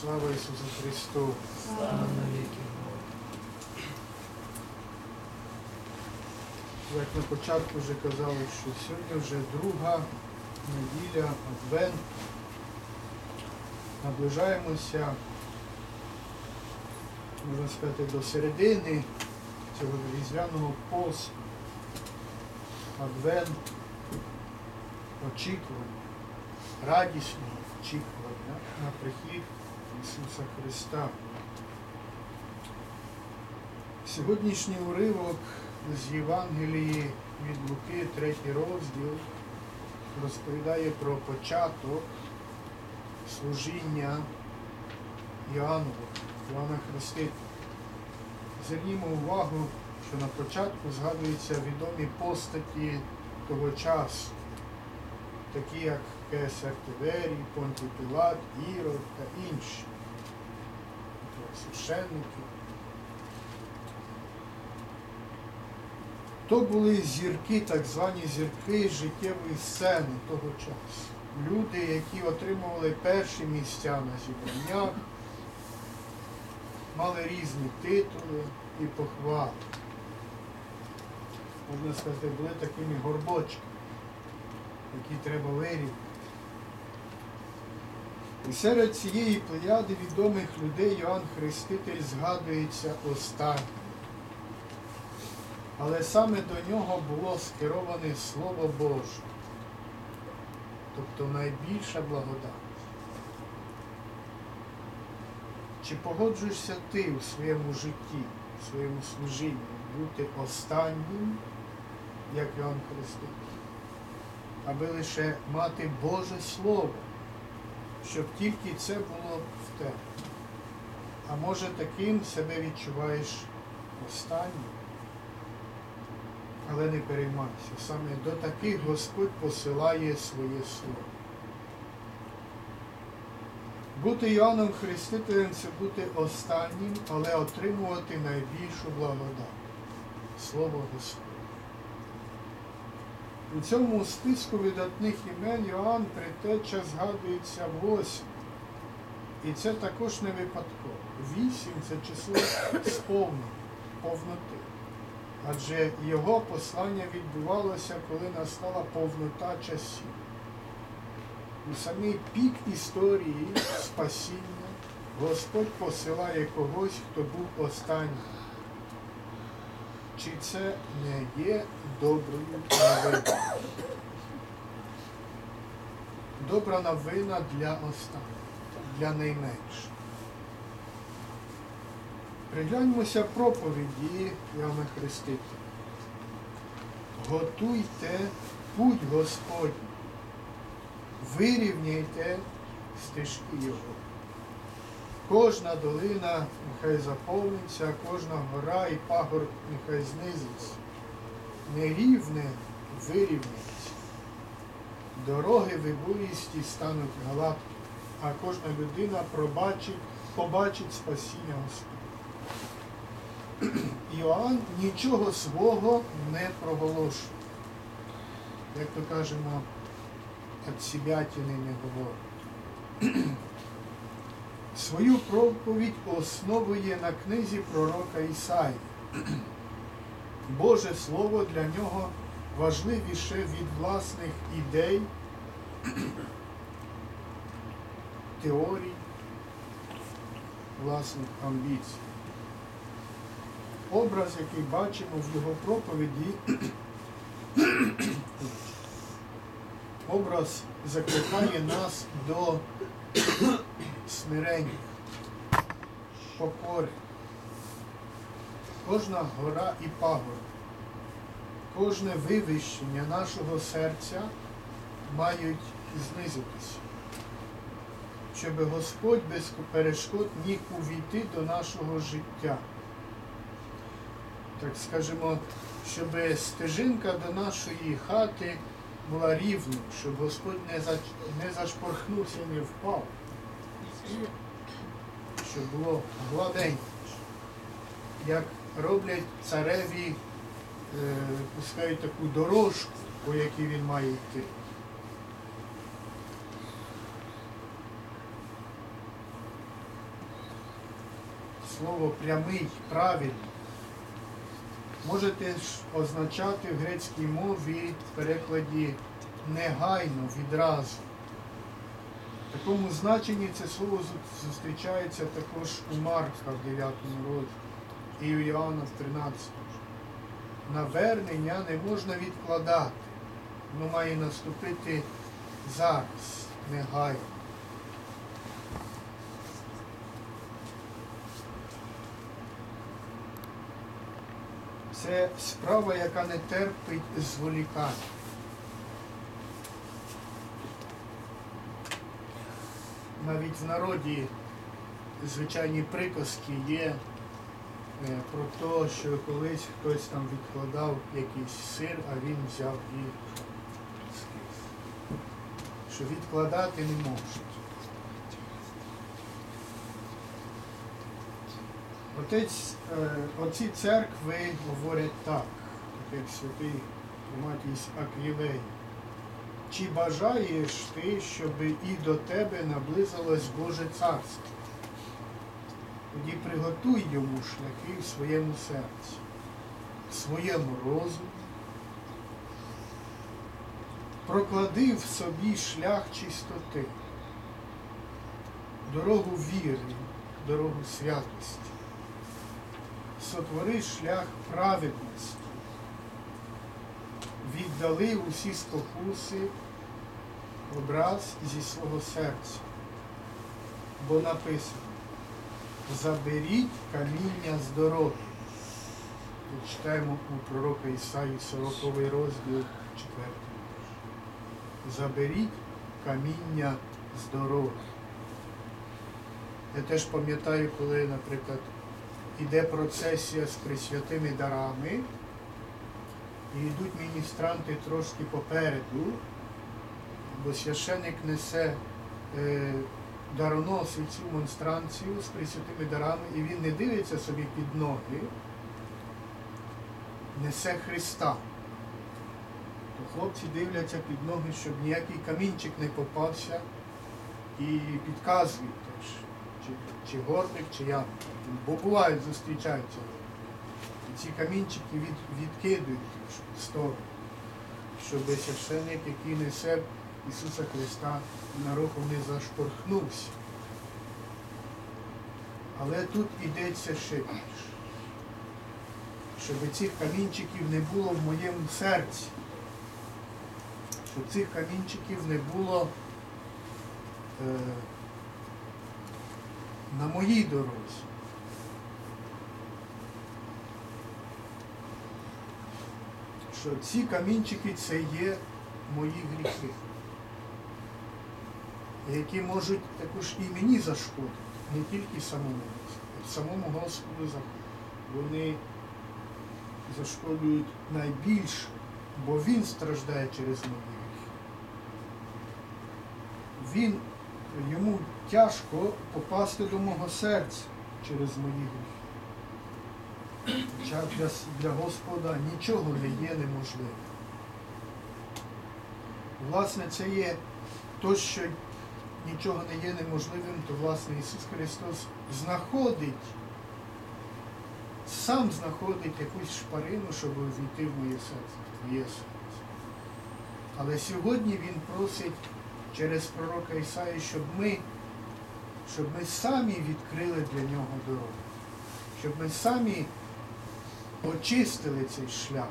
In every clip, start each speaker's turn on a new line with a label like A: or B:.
A: Слава Ісусу Христу!
B: Слава навіки.
A: Як на початку вже казали, що сьогодні вже друга неділя, Адвент. Наближаємося, можна сказати, до середини цього різдвяного посту. Адвент очікування, радісного очікування на прихід Ісуса Христа. Сьогоднішній уривок з Євангелії від Луки, третій розділ, розповідає про початок служіння Іоанну, Іоанна Хрестителя. Звернімо увагу, що на початку згадуються відомі постаті того часу, такі як Кесар Тиверій, Понтій Пілат, Ірод та інші, священники. То були зірки, так звані зірки життєвої сцени того часу. Люди, які отримували перші місця на зібраннях, мали різні титули і похвали. Можна сказати, були такими горбочками, які треба вирівняти. І серед цієї плеяди відомих людей Йоанн Хреститель згадується останнім. Але саме до нього було скероване Слово Боже, тобто найбільша благодать. Чи погоджуєшся ти у своєму житті, у своєму служінні бути останнім, як Іоанн Хреститель, аби лише мати Боже Слово, щоб тільки це було в тебе? А може таким себе відчуваєш останнім? Але не переймайся. Саме до таких Господь посилає своє слово. Бути Іоанном Хрестителем це бути останнім, але отримувати найбільшу благодать. Слово Господь. У цьому списку видатних імен Йоанн Предтеча згадується восьм. І це також не випадково. Вісім це число сповнення, повноти. Адже його послання відбувалося, коли настала повнота часів. У самий пік історії спасіння Господь посилає когось, хто був останнім. Чи це не є доброю новиною? Добра новина для останніх, для найменших. Пригляньмося проповіді Іоанна Хрестителя. Готуйте путь Господній, вирівняйте стежки Його. Кожна долина нехай заповниться, кожна гора і пагорб нехай знизиться. Нерівне вирівняється. Дороги вибоїсті стануть гладкі, а кожна людина пробачить, побачить спасіння Господа. Іоанн нічого свого не проголошує. Як то кажемо, від сібятини не говорить. Свою проповідь основує на книзі пророка Ісаї. Боже Слово для нього важливіше від власних ідей, теорій, власних амбіцій. Образ, який бачимо в його проповіді, образ закликає нас до смирення, покори. Кожна гора і пагорб, кожне вивищення нашого серця мають знизитися, щоб Господь без перешкод міг увійти до нашого життя так скажемо, щоб стежинка до нашої хати була рівною, щоб Господь не зашпорхнувся і не впав, щоб було гладенько, як роблять цареві, е, пускають таку дорожку, по якій він має йти. слово прямий, правильний. Може теж означати в грецькій мові в перекладі негайно, відразу. Такому значенні це слово зустрічається також у Марка в 9 розділі і у Іоанна в 13. Навернення не можна відкладати. Воно має наступити зараз, негайно. Це справа, яка не терпить зволікання. Навіть в народі звичайні приказки є е, про те, що колись хтось там відкладав якийсь сир, а він взяв і з'їв. Що відкладати не можуть. Отець, е, оці церкви говорять так, як святий Томатій Аквілей. Чи бажаєш ти, щоб і до тебе наблизилось Боже Царство? Тоді приготуй йому шляхи в своєму серці, в своєму розумі. Проклади в собі шлях чистоти, дорогу віри, дорогу святості. Сотвори шлях праведності, віддали усі спокуси, образ зі свого серця. Бо написано, заберіть каміння з дороги. Читаємо у пророка Ісаї 40 розділ 4. Заберіть каміння з дороги. Я теж пам'ятаю, коли, наприклад, іде процесія з присвятими дарами, і йдуть міністранти трошки попереду, бо священик несе е, дароносить цю монстранцію з присвятими дарами, і він не дивиться собі під ноги, несе Христа. То хлопці дивляться під ноги, щоб ніякий камінчик не попався і підказують теж, чи, чи горник, чи ямка. Бо бувають, зустрічаються. І ці камінчики від, відкидують в сторону, щоб священик, який несе Ісуса Христа, нароком не зашпорхнувся. Але тут йдеться ще більше. Щоб цих камінчиків не було в моєму серці. Щоб цих камінчиків не було е, на моїй дорозі. Що ці камінчики це є мої гріхи, які можуть також і мені зашкодити, не тільки самому Самому Господу за- вони зашкодують найбільше, бо Він страждає через мої гріхи. Він, йому тяжко попасти до мого серця через мої гріхи. Для Господа нічого не є неможливим. Власне, це є то, що нічого не є неможливим, то власне Ісус Христос знаходить, сам знаходить якусь шпарину, щоб увійти в моє серце, в твоє серце. Але сьогодні Він просить через пророка Ісаї, щоб ми, щоб ми самі відкрили для нього дорогу, щоб ми самі очистили цей шлях.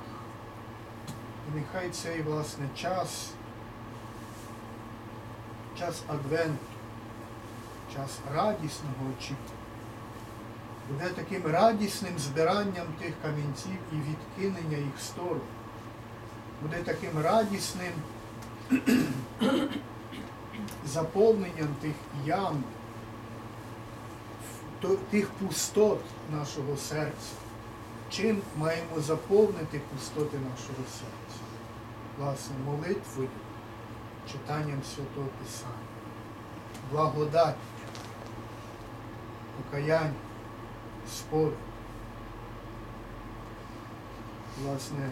A: І нехай цей власне час, час Адвенту, час радісного очікування, буде таким радісним збиранням тих камінців і відкинення їх в сторону. Буде таким радісним заповненням тих ям, тих пустот нашого серця. Чим маємо заповнити пустоти нашого серця? Власне, молитвою, читанням Святого Писання, благодаттю, покаяння, спору. Власне,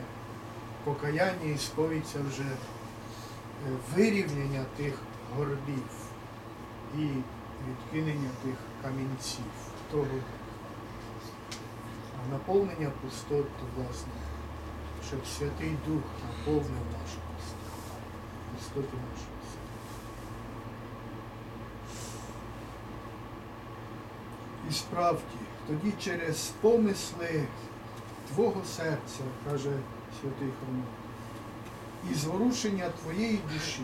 A: покаяння і сповідь це вже е, вирівняння тих горбів і відкинення тих камінців, того, наповнення пустот, то власне, щоб Святий Дух наповнив нашу пустоту, пустоту нашого серця. І справді, тоді через помисли Твого серця, каже святий Хронок, і зворушення твоєї душі,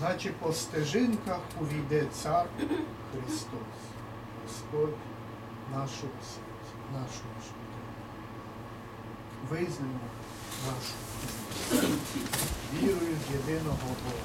A: наче по стежинках увійде Цар Христос, Господь нашого серця, нашого життя. Визнаємо нашу вірою в єдиного Бога.